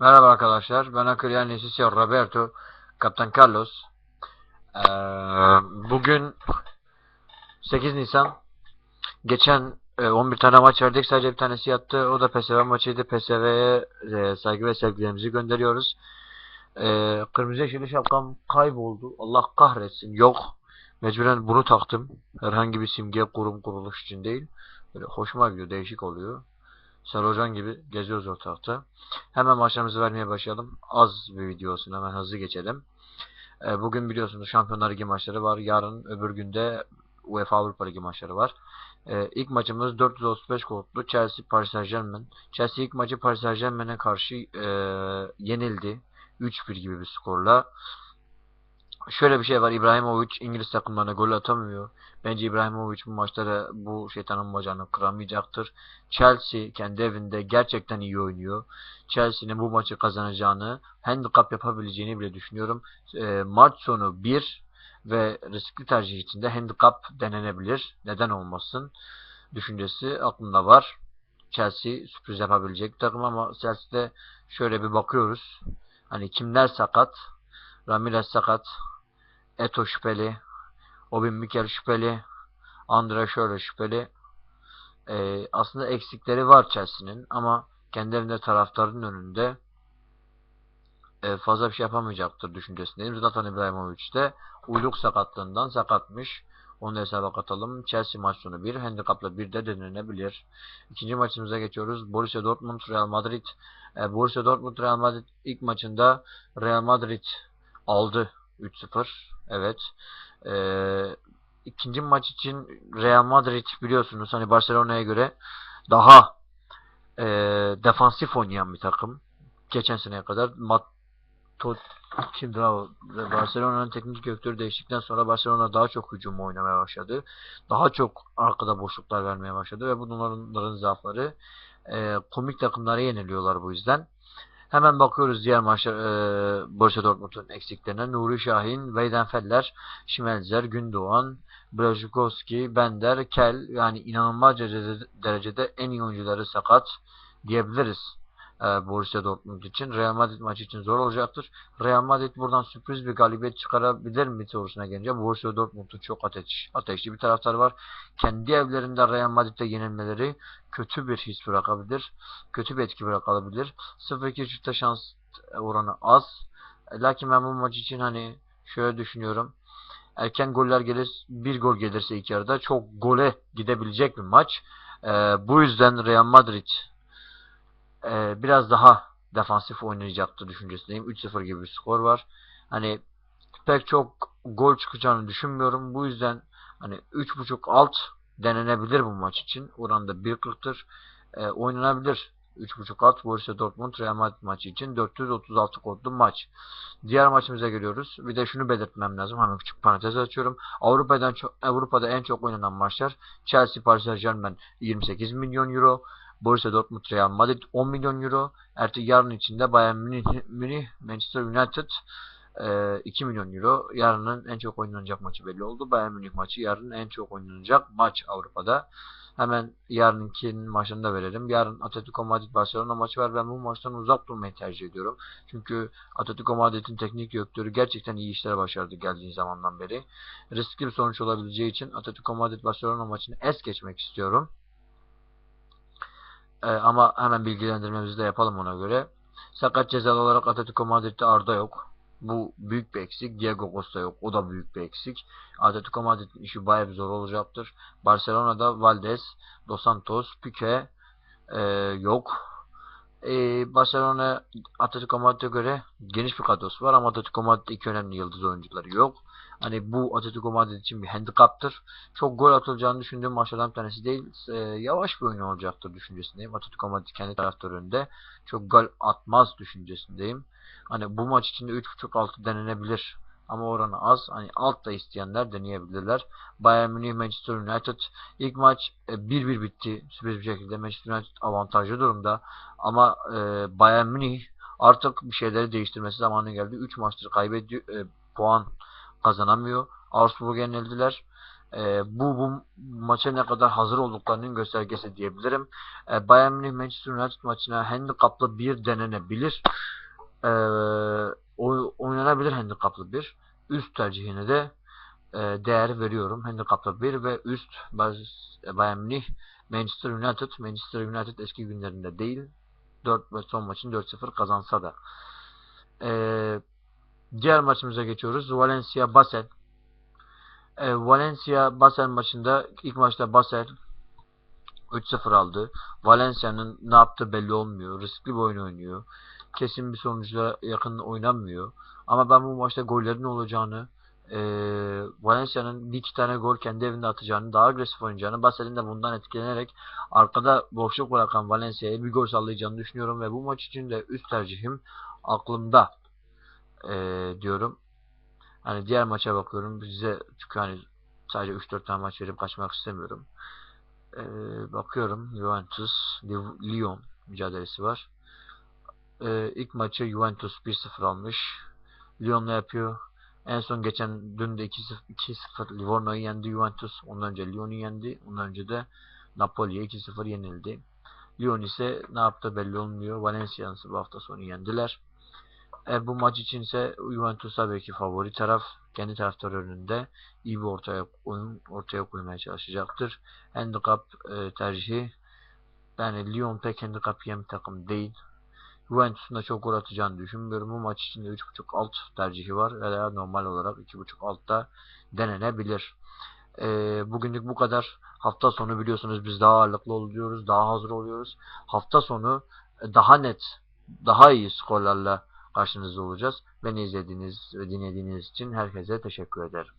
Merhaba arkadaşlar. Ben Akılyan Nesisio Roberto, Kaptan Carlos. Ee, bugün 8 Nisan. Geçen e, 11 tane maç verdik. Sadece bir tanesi yattı. O da PSV maçıydı. PSV'ye e, saygı ve sevgilerimizi gönderiyoruz. E, kırmızı yeşili şapkam kayboldu. Allah kahretsin. Yok. Mecburen bunu taktım. Herhangi bir simge, kurum, kuruluş için değil. Böyle hoşuma gidiyor. Değişik oluyor. Sarıcan gibi geziyoruz ortalıkta. Hemen maçlarımızı vermeye başlayalım. Az bir video olsun. Hemen hızlı geçelim. Ee, bugün biliyorsunuz Şampiyonlar Ligi maçları var. Yarın öbür günde UEFA Avrupa Ligi maçları var. Ee, ilk maçımız 435 kodlu Chelsea Paris Saint Germain. Chelsea ilk maçı Paris Saint Germain'e karşı e, yenildi. 3-1 gibi bir skorla. Şöyle bir şey var. İbrahimovic İngiliz takımlarına gol atamıyor. Bence İbrahimovic bu maçlara bu şeytanın bacağını kıramayacaktır. Chelsea kendi evinde gerçekten iyi oynuyor. Chelsea'nin bu maçı kazanacağını, handicap yapabileceğini bile düşünüyorum. E, maç sonu 1 ve riskli tercih içinde handicap denenebilir. Neden olmasın? Düşüncesi aklımda var. Chelsea sürpriz yapabilecek takım ama Chelsea'de şöyle bir bakıyoruz. Hani kimler sakat? Ramirez sakat. Eto şüpheli. Obin Mikel şüpheli. Andre şöyle şüpheli. Ee, aslında eksikleri var Chelsea'nin ama kendi evinde taraftarın önünde e, fazla bir şey yapamayacaktır düşüncesindeyim. Zlatan İbrahimovic de uyluk sakatlığından sakatmış. Onu da hesaba katalım. Chelsea maç sonu 1. Handicap'la 1 de denenebilir. İkinci maçımıza geçiyoruz. Borussia Dortmund Real Madrid. E, Borussia Dortmund Real Madrid ilk maçında Real Madrid aldı 3-0. Evet. Ee, ikinci maç için Real Madrid biliyorsunuz hani Barcelona'ya göre daha e, defansif oynayan bir takım. Geçen seneye kadar Mat Tot kimdi o? Barcelona'nın teknik direktörü değiştikten sonra Barcelona daha çok hücum oynamaya başladı. Daha çok arkada boşluklar vermeye başladı ve bunların zaafları e, komik takımlara yeniliyorlar bu yüzden. Hemen bakıyoruz diğer maçlar e, Borussia Dortmund'un eksiklerine. Nuri Şahin, Weidenfeller, Schmelzer, Gündoğan, Blazkowski, Bender, Kel yani inanılmaz derecede en iyi oyuncuları sakat diyebiliriz e, Borussia Dortmund için. Real Madrid maçı için zor olacaktır. Real Madrid buradan sürpriz bir galibiyet çıkarabilir mi sorusuna gelince Borussia Dortmund'un çok ateş, ateşli bir taraftarı var. Kendi evlerinde Real Madrid'de yenilmeleri kötü bir his bırakabilir. Kötü bir etki bırakabilir. 0-2 çifte şans oranı az. Lakin ben bu maç için hani şöyle düşünüyorum. Erken goller gelir, bir gol gelirse ilk yarıda çok gole gidebilecek bir maç. Ee, bu yüzden Real Madrid e, biraz daha defansif oynayacaktır düşüncesindeyim. 3-0 gibi bir skor var. Hani pek çok gol çıkacağını düşünmüyorum. Bu yüzden hani 3.5 alt denenebilir bu maç için. Oranda 1.40'tır. E, oynanabilir. 3.5 alt Borussia Dortmund Real Madrid maçı için 436 kodlu maç. Diğer maçımıza geliyoruz. Bir de şunu belirtmem lazım. Hemen küçük parantez açıyorum. Avrupa'dan çok Avrupa'da en çok oynanan maçlar Chelsea Paris Saint-Germain 28 milyon euro, Borussia Dortmund Real Madrid 10 milyon euro. Ertesi yarın içinde Bayern Münih, Münih Manchester United 2 milyon euro. Yarının en çok oynanacak maçı belli oldu. Bayern Münih maçı yarın en çok oynanacak maç Avrupa'da. Hemen yarınkinin maçını da verelim. Yarın Atletico Madrid Barcelona maçı var. Ben bu maçtan uzak durmayı tercih ediyorum. Çünkü Atletico Madrid'in teknik direktörü gerçekten iyi işler başardı geldiği zamandan beri. Riskli bir sonuç olabileceği için Atletico Madrid Barcelona maçını es geçmek istiyorum. Ee, ama hemen bilgilendirmemizi de yapalım ona göre. Sakat cezalı olarak Atletico Madrid'de Arda yok. Bu büyük bir eksik. Diego Costa yok. O da büyük bir eksik. Atletico Madrid'in işi bayağı bir zor olacaktır. Barcelona'da Valdes, Dos Santos, Pique e, yok. E, Barcelona Atletico Madrid'e göre geniş bir kadrosu var ama Atletico Madrid'de iki önemli yıldız oyuncuları yok. Hani bu Atletico Madrid için bir handikaptır. Çok gol atılacağını düşündüğüm maçlardan bir tanesi değil. E, yavaş bir oyun olacaktır düşüncesindeyim. Atletico Madrid kendi taraftarı önünde. Çok gol atmaz düşüncesindeyim. Hani bu maç içinde 3.5 altı denenebilir. Ama oranı az. Hani alt da isteyenler deneyebilirler. Bayern Münih Manchester United ilk maç 1-1 bitti. Sürpriz bir şekilde Manchester United avantajlı durumda. Ama e, Bayern Münih artık bir şeyleri değiştirmesi zamanı geldi. 3 maçtır kaybediyor. E, puan kazanamıyor. Augsburg'u yenildiler. E, bu, bu maça ne kadar hazır olduklarının göstergesi diyebilirim. E, Bayern Münih Manchester United maçına handikaplı bir denenebilir. E, oy- oynanabilir handikaplı bir. Üst tercihine de e, değer veriyorum. Handikaplı bir ve üst Bayern Münih Manchester United. Manchester United eski günlerinde değil. 4 ve son maçın 4-0 kazansa da. Ee, diğer maçımıza geçiyoruz. Valencia Basel. Ee, Valencia Basel maçında ilk maçta Basel 3-0 aldı. Valencia'nın ne yaptığı belli olmuyor. Riskli bir oyun oynuyor. Kesin bir sonuçla yakın oynanmıyor. Ama ben bu maçta gollerin olacağını, e, Valencia'nın bir iki tane gol kendi evinde atacağını, daha agresif oynayacağını, Basel'in de bundan etkilenerek arkada boşluk bırakan Valencia'ya bir gol sallayacağını düşünüyorum ve bu maç için de üst tercihim aklımda e, diyorum. Hani diğer maça bakıyorum. Size çünkü hani sadece 3-4 tane maç verip kaçmak istemiyorum. E, bakıyorum Juventus Lyon mücadelesi var. E, ilk maçı Juventus 1-0 almış. Lyon'la yapıyor. En son geçen dün de 2-0 2-0 Livorno'yu yendi Juventus. Ondan önce Lyon'u yendi. Ondan önce de Napoli'ye 2-0 yenildi. Lyon ise ne yaptı belli olmuyor. Valencia'nın bu hafta sonu yendiler. E, bu maç için ise Juventus tabii ki favori taraf. Kendi taraftarı önünde iyi bir ortaya oyun ortaya koymaya çalışacaktır. Handicap e, tercihi yani Lyon pek handicap yem takım değil. Juventus'un da çok gol atacağını düşünmüyorum. Bu maç içinde 3.5 alt tercihi var. Veya normal olarak 2.5 altta denenebilir. Ee, bugünlük bu kadar. Hafta sonu biliyorsunuz biz daha ağırlıklı oluyoruz. Daha hazır oluyoruz. Hafta sonu e, daha net, daha iyi skorlarla karşınızda olacağız. Beni izlediğiniz ve dinlediğiniz için herkese teşekkür ederim.